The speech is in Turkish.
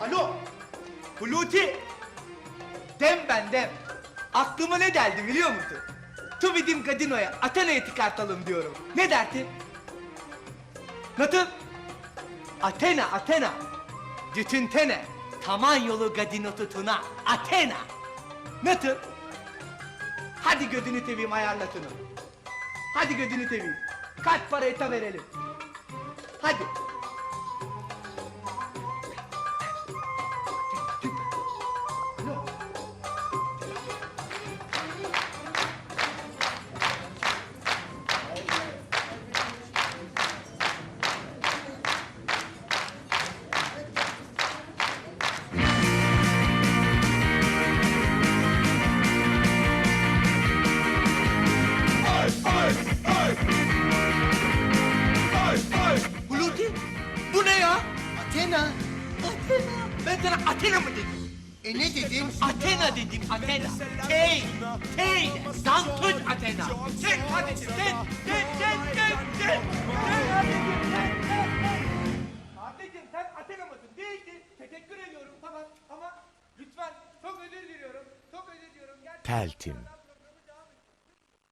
Alo. Huluti. Dem ben dem. Aklıma ne geldi biliyor musun? Tubidim Gadino'ya Athena'ya çıkartalım diyorum. Ne dersin? Nasıl? Athena, Athena. Bütün tene. Taman yolu Gadino tutuna. Athena. Nasıl? Hadi gözünü seveyim ayarla şunu. Hadi gözünü seveyim. Kaç para eta verelim? Hadi. Athena. Athena. Ben sana Athena mı dedim? E ne dedim? Athena dedim, Athena. Hey, hey, Dantuç Athena. Sen hadi, sen, sen, sen, sen, sen. Sen hadi, sen, sen, sen. Abicim sen Athena mısın? Değilsin. Teşekkür ediyorum tamam ama lütfen çok özür diliyorum. Çok özür diliyorum. Gerçekten. Peltim.